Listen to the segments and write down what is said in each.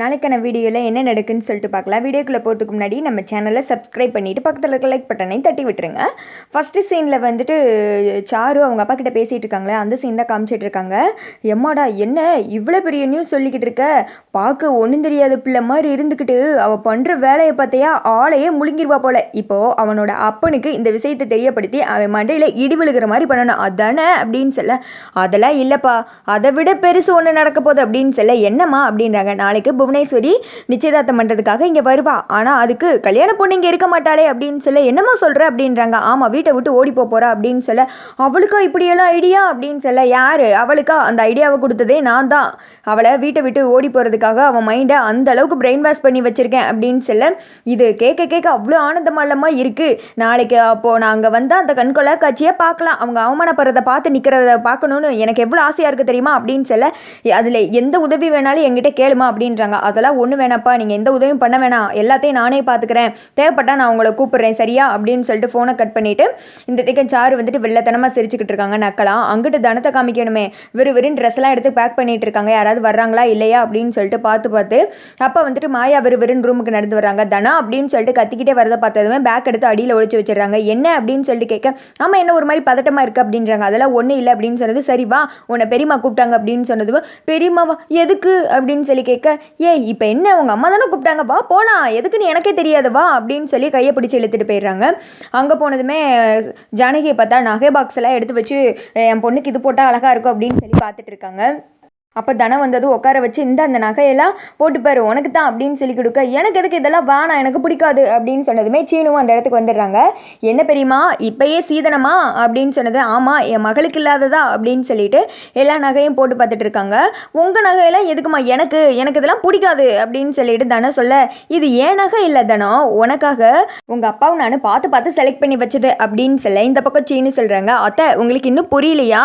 நாளைக்கான வீடியோவில் என்ன நடக்குன்னு சொல்லிட்டு பார்க்கலாம். வீடியோக்குள்ளே போகிறதுக்கு முன்னாடி நம்ம சேனலை சப்ஸ்கிரைப் பண்ணிவிட்டு பக்கத்தில் இருக்க லைக் பட்டனை தட்டி விட்டுருங்க. ஃபஸ்ட்டு சீனில் வந்துட்டு சாரு அவங்க அப்பா கிட்ட பேசிகிட்டு இருக்காங்களே அந்த சீன் தான் காமிச்சிட்டு இருக்காங்க. எம்மாடா என்ன? இவ்வளோ பெரிய நியூஸ் சொல்லிக்கிட்டு இருக்க? பார்க்க ஒன்றும் தெரியாத பிள்ளை மாதிரி இருந்துக்கிட்டு அவள் பண்ணுற வேலையை பார்த்தையா? ஆளையே முழுங்கிடுவா போல. இப்போது அவனோட அப்பனுக்கு இந்த விஷயத்தை தெரியப்படுத்தி அவன் மண்டையில் இடி விழுகிற மாதிரி பண்ணணும். அதானே? அப்படின்னு சொல்ல அதெல்லாம் இல்லைப்பா. அதை விட பெருசு ஒன்று நடக்க போகுது அப்படின்னு சொல்ல என்னம்மா? அப்படின்றாங்க. நாளைக்கு புவனேஸ்வரி நிச்சயதார்த்தம் பண்ணுறதுக்காக இங்கே வருவா. ஆனால் அதுக்கு கல்யாண பொண்ணு இங்கே இருக்க மாட்டாளே அப்படின்னு சொல்ல என்னம்மா சொல்கிற அப்படின்றாங்க. ஆமாம் வீட்டை விட்டு ஓடி போக போகிறா அப்படின்னு சொல்ல அவளுக்கா இப்படியெல்லாம் ஐடியா? அப்படின்னு சொல்ல யார்? அவளுக்கா? அந்த ஐடியாவை கொடுத்ததே நான் தான். அவளை வீட்டை விட்டு ஓடி போகிறதுக்காக அவன் மைண்டை அந்த அளவுக்கு பிரெயின் வாஷ் பண்ணி வச்சுருக்கேன் அப்படின்னு சொல்ல இது கேட்க கேட்க அவ்வளோ ஆனந்தமல்லமாக இருக்குது நாளைக்கு அப்போது நான் அங்கே வந்தால் அந்த கண்கொள்ளா காட்சியை பார்க்கலாம். அவங்க அவமானப்படுறதை பார்த்து நிற்கிறத பார்க்கணுன்னு எனக்கு எவ்வளோ ஆசையாக இருக்குது தெரியுமா அப்படின்னு சொல்ல அதில் எந்த உதவி வேணாலும் என்கிட்ட கேளுமா அப்படின்றாங்க. அதெல்லாம் ஒன்று வேணாப்பா நீங்கள் எந்த உதவியும் பண்ண வேணாம். எல்லாத்தையும் நானே பார்த்துக்கிறேன் தேவைப்பட்டா நான் உங்களை கூப்பிட்றேன். சரியா? அப்படின்னு சொல்லிட்டு ஃபோனை கட் பண்ணிவிட்டு இந்த திக்கம் சாரு வந்துட்டு வெள்ளத்தனமாக சிரிச்சுக்கிட்டு இருக்காங்க நக்கலாம் அங்கிட்டு தனத்தை காமிக்கணுமே. விறு வெறும் ட்ரெஸ் எல்லாம் எடுத்து பேக் பண்ணிட்டு இருக்காங்க. யாராவது வர்றாங்களா? இல்லையா? அப்படின்னு சொல்லிட்டு பார்த்து பார்த்து அப்போ வந்துட்டு மாயா விறு வெறும் ரூமுக்கு நடந்து வர்றாங்க. தனா அப்படின்னு சொல்லிட்டு கத்திக்கிட்டே வரதை பார்த்ததுமே பேக் எடுத்து அடியில் ஒழிச்சு வச்சிடுறாங்க. என்ன அப்படின்னு சொல்லிட்டு கேட்க ஆமாம் என்ன ஒரு மாதிரி பதட்டமாக இருக்குது அப்படின்றாங்க. அதெல்லாம் ஒன்றும் இல்லை. அப்படின்னு சொன்னது சரி வா. உன்னை பெரியம்மா கூப்பிட்டாங்க. அப்படின்னு சொன்னது பெரியம்மாவா? எதுக்கு? அப்படின்னு சொல்லி கேட்க ஏய் இப்போ என்ன? உங்கள் அம்மா தானே கூப்பிட்டாங்க. வா போகலாம் எதுக்குன்னு எனக்கே தெரியாது. வா அப்படின்னு சொல்லி கையை பிடிச்சி இழுத்துட்டு போயிடுறாங்க. அங்கே போனதுமே ஜானகியை பார்த்தா நகை பாக்ஸ் எல்லாம் எடுத்து வச்சு என் பொண்ணுக்கு இது போட்டால் அழகாக இருக்கும் அப்படின்னு சொல்லி பார்த்துட்டு இருக்காங்க. அப்போ தனம் வந்தது உட்கார வச்சு இந்த அந்த நகையெல்லாம் போட்டுப்பாரு உனக்கு தான் அப்படின்னு சொல்லி கொடுக்க எனக்கு எதுக்கு இதெல்லாம் வேணாம் எனக்கு பிடிக்காது அப்படின்னு சொன்னதுமே சீனுவும் அந்த இடத்துக்கு வந்துடுறாங்க. என்ன பெரியம்மா இப்பயே சீதனமா? அப்படின்னு சொன்னது ஆமாம் என் மகளுக்கு இல்லாததா? அப்படின்னு சொல்லிட்டு எல்லா நகையும் போட்டு பார்த்துட்டு இருக்காங்க. உங்கள் நகையெல்லாம் எதுக்குமா எனக்கு எனக்கு இதெல்லாம் பிடிக்காது அப்படின்னு சொல்லிட்டு தனம் சொல்ல இது ஏன் நகை இல்லை தனம்? உனக்காக உங்கள் அப்பாவும் நான் பார்த்து பார்த்து செலக்ட் பண்ணி வச்சது அப்படின்னு சொல்ல இந்த பக்கம் சீனு சொல்கிறாங்க அத்தை உங்களுக்கு இன்னும் புரியலையா?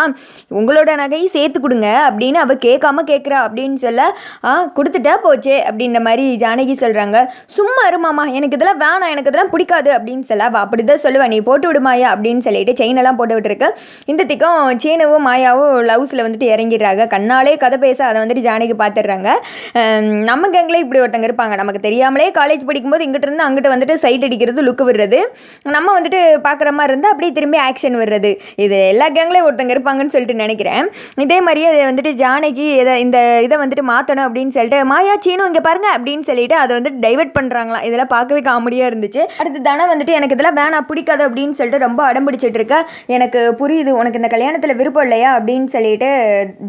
உங்களோட நகையும் சேர்த்து கொடுங்க அப்படின்னு அவள் கேட்காம கேட்குறா அப்படின்னு சொல்ல ஆ கொடுத்துட்டா போச்சே அப்படின்ற மாதிரி ஜானகி சொல்கிறாங்க சும்மா இருமாமா எனக்கு இதெல்லாம் வேணாம் எனக்கு இதெல்லாம் பிடிக்காது அப்படின்னு சொல்ல அவள் அப்படி தான் சொல்லுவேன் நீ போட்டு விடு மாயா அப்படின்னு சொல்லிட்டு செயினெல்லாம் போட்டு விட்டுருக்கு. இந்த திக்கம் சீனவும் மாயாவும் லவ்ஸில் வந்துட்டு இறங்கிடுறாங்க. கண்ணாலே கதை பேச அதை வந்துட்டு ஜானகி பார்த்துடுறாங்க நம்ம கேங்கில் இப்படி ஒருத்தங்க இருப்பாங்க. நமக்கு தெரியாமலே காலேஜ் படிக்கும்போது இங்கிட்ட இருந்து அங்கிட்ட வந்துட்டு சைட் அடிக்கிறது லுக்கு விடுறது. நம்ம வந்துட்டு பார்க்குற மாதிரி இருந்தால் அப்படியே திரும்பி ஆக்ஷன் வர்றது இது எல்லா கேங்லேயும் ஒருத்தங்க இருப்பாங்கன்னு சொல்லிட்டு நினைக்கிறேன். இதே மாதிரியே அதை வந்துட்டு ஜானகி இதை இந்த இதை வந்துட்டு மாற்றணும் அப்படின்னு சொல்லிட்டு மாயா இங்கே பாருங்க அப்படின்னு சொல்லிட்டு அதை வந்து டைவர்ட் பண்ணுறாங்களாம் இதெல்லாம் பார்க்கவே காமெடியாக இருந்துச்சு. அடுத்து தானே வந்துட்டு எனக்கு இதெல்லாம் வேணாம் பிடிக்காது அப்படின்னு சொல்லிட்டு ரொம்ப அடம் பிடிச்சிட்டு இருக்க. எனக்கு புரியுது உனக்கு இந்த கல்யாணத்தில் விருப்பம் இல்லையா? அப்படின்னு சொல்லிட்டு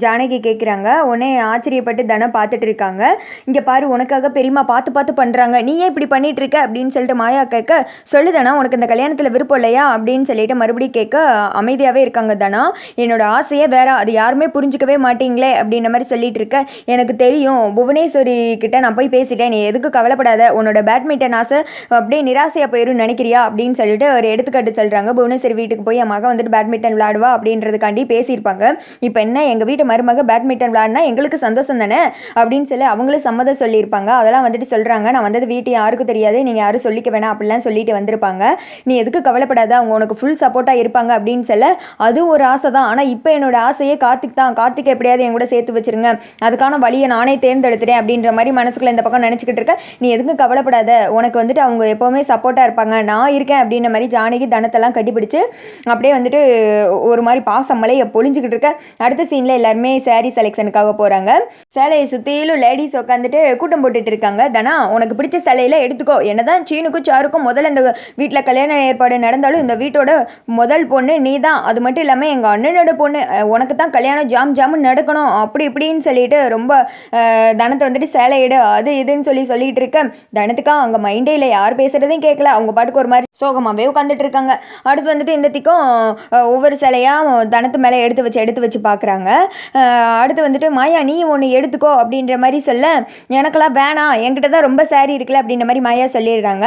ஜானகி கேட்குறாங்க உடனே ஆச்சரியப்பட்டு தனம் பார்த்துட்டு இருக்காங்க. இங்கே பாரு உனக்காக பெரியம்மா பார்த்து பார்த்து பண்ணுறாங்க நீ ஏன் இப்படி பண்ணிட்டு இருக்க? அப்படின்னு சொல்லிட்டு மாயா கேட்க சொல்லுதானா உனக்கு இந்த கல்யாணத்தில் விருப்பம் இல்லையா? அப்படின்னு சொல்லிட்டு மறுபடியும் கேட்க அமைதியாகவே இருக்காங்க தானா. என்னோட ஆசையே வேற. அது யாருமே புரிஞ்சுக்கவே மாட்டீங்களே இந்த மாதிரி சொல்லிட்டு இருக்க. எனக்கு தெரியும். புவனேஸ்வரி கிட்ட நான் போய் பேசிட்டேன். நீ எதுக்கு கவலைப்படாத. உன்னோட பேட்மிண்டன் ஆசை அப்படியே நிராசையாக போயிடும் நினைக்கிறியா அப்படின்னு சொல்லிட்டு ஒரு எடுத்துக்காட்டு சொல்கிறாங்க புவனேஸ்வரி வீட்டுக்கு போய் என் மகன் வந்துட்டு பேட்மிண்டன் விளாடுவா அப்படின்றதுக்காண்டி பேசியிருப்பாங்க. இப்போ என்ன? எங்கள் வீட்டு மருமக பேட்மிண்டன் விளாட்னா எங்களுக்கு சந்தோஷம் தானே? அப்படின்னு சொல்லி அவங்களும் சம்மதம் சொல்லியிருப்பாங்க. அதெல்லாம் வந்துட்டு சொல்கிறாங்க நான் வந்தது வீட்டு யாருக்கும் தெரியாது. நீங்கள் யாரும் சொல்லிக்க வேணாம் அப்படிலாம் சொல்லிட்டு வந்திருப்பாங்க. நீ எதுக்கு கவலைப்படாத. அவங்க உனக்கு ஃபுல் சப்போர்ட்டாக இருப்பாங்க அப்படின்னு சொல்ல அதுவும் ஒரு ஆசை தான் ஆனால் இப்போ என்னோட ஆசையே கார்த்திக் தான். கார்த்திக் எப்படியாவது என் கூட சேர்த்து வச்சிருங்க. அதுக்கான வழியை நானே தேர்ந்தெடுத்துட்டேன் அப்படின்ற மாதிரி மனசுக்குள்ள இந்த பக்கம் நினச்சிக்கிட்டு இருக்க. நீ எதுக்கும் கவலைப்படாத. உனக்கு வந்துட்டு அவங்க எப்போவுமே சப்போர்ட்டாக இருப்பாங்க. நான் இருக்கேன் அப்படின்ற மாதிரி ஜானகி தனத்தெல்லாம் கட்டிப்பிடிச்சு அப்படியே வந்துட்டு ஒரு மாதிரி பாசம் மலையை பொழிஞ்சுக்கிட்டு இருக்க. அடுத்த சீனில் எல்லாருமே சேரீ செலெக்ஷனுக்காக போகிறாங்க சேலையை சுற்றிலும் லேடிஸ் உட்காந்துட்டு கூட்டம் போட்டுட்டு இருக்காங்க. தனா உனக்கு பிடிச்ச சேலையில் எடுத்துக்கோ. என்னதான் சீனுக்கும் சாருக்கும் முதல்ல இந்த வீட்டில் கல்யாண ஏற்பாடு நடந்தாலும் இந்த வீட்டோட முதல் பொண்ணு நீ தான் அது மட்டும் இல்லாமல் எங்கள் அண்ணனோட பொண்ணு உனக்கு தான் கல்யாணம் ஜாம் ஜாமுன்னு நடக்கணும். அப்படி இப்படின்னு சொல்லிட்டு ரொம்ப தனத்தை வந்துட்டு சேலை அது இதுன்னு சொல்லி சொல்லிட்டு இருக்க தனத்துக்கா அங்கே மைண்டே இல்லை. யார் பேசுகிறதையும் கேட்கல அவங்க பாட்டுக்கு ஒரு மாதிரி சோகமாகவே உட்காந்துட்டு இருக்காங்க. அடுத்து வந்துட்டு இந்த திக்கும் ஒவ்வொரு சிலையாக தனத்து மேலே எடுத்து வச்சு எடுத்து வச்சு பார்க்குறாங்க அடுத்து வந்துட்டு மாயா நீ ஒன்று எடுத்துக்கோ அப்படின்ற மாதிரி சொல்ல எனக்கெல்லாம் வேணாம் என்கிட்ட தான் ரொம்ப சேரீ இருக்குல்ல அப்படின்ற மாதிரி மாயா சொல்லிடுறாங்க.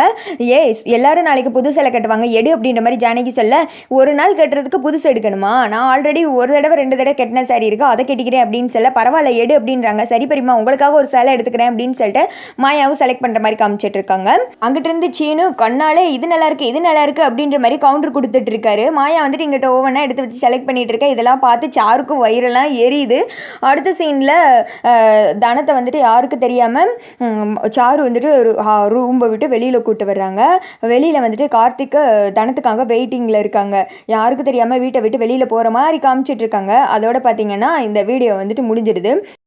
ஏ எல்லாரும் நாளைக்கு புது சேலை கட்டுவாங்க. எடு அப்படின்ற மாதிரி ஜானகி சொல்ல ஒரு நாள் கட்டுறதுக்கு புதுசு எடுக்கணுமா? நான் ஆல்ரெடி ஒரு தடவை ரெண்டு தடவை கட்டின சாரி இருக்கோ. அதை கட்டிக்கிறேன் அப்படின்னு சொல்ல பரவாயில்ல எடு அப்படின்றாங்க. சரி பெரியம்மா உங்களுக்காக ஒரு சேலை எடுத்துக்கிறேன் அப்படின்னு சொல்லிட்டு மாயாவும் செலக்ட் பண்ணுற மாதிரி காமிச்சிட்டு இருக்காங்க. அங்கிட்டு இருந்து சீனு கண்ணாலே இது நல்லா இருக்கு இது நல்லா இருக்கு அப்படின்ற மாதிரி கவுண்டர் கொடுத்துட்டு இருக்காரு. மாயா வந்துட்டு இங்கிட்ட ஒவ்வொன்றா எடுத்து வச்சு செலக்ட் பண்ணிட்டு இருக்கேன் இதெல்லாம் பார்த்து சாருக்கும் வயிறெல்லாம் எரியுது. அடுத்த சீனில் தனத்தை வந்துட்டு யாருக்கு தெரியாமல் சாரு வந்துட்டு ஒரு ரூம்பை விட்டு வெளியில் கூட்டு வர்றாங்க. வெளியில் வந்துட்டு கார்த்திக்கு தனத்துக்காக வெயிட்டிங்கில் இருக்காங்க. யாருக்கு தெரியாமல் வீட்டை விட்டு வெளியில் போகிற மாதிரி காமிச்சிட்டு இருக்காங்க. அதோட பார்த்தீங்கன்னா இந்த வீடியோ வந்துட்டு முடிஞ்சிடுது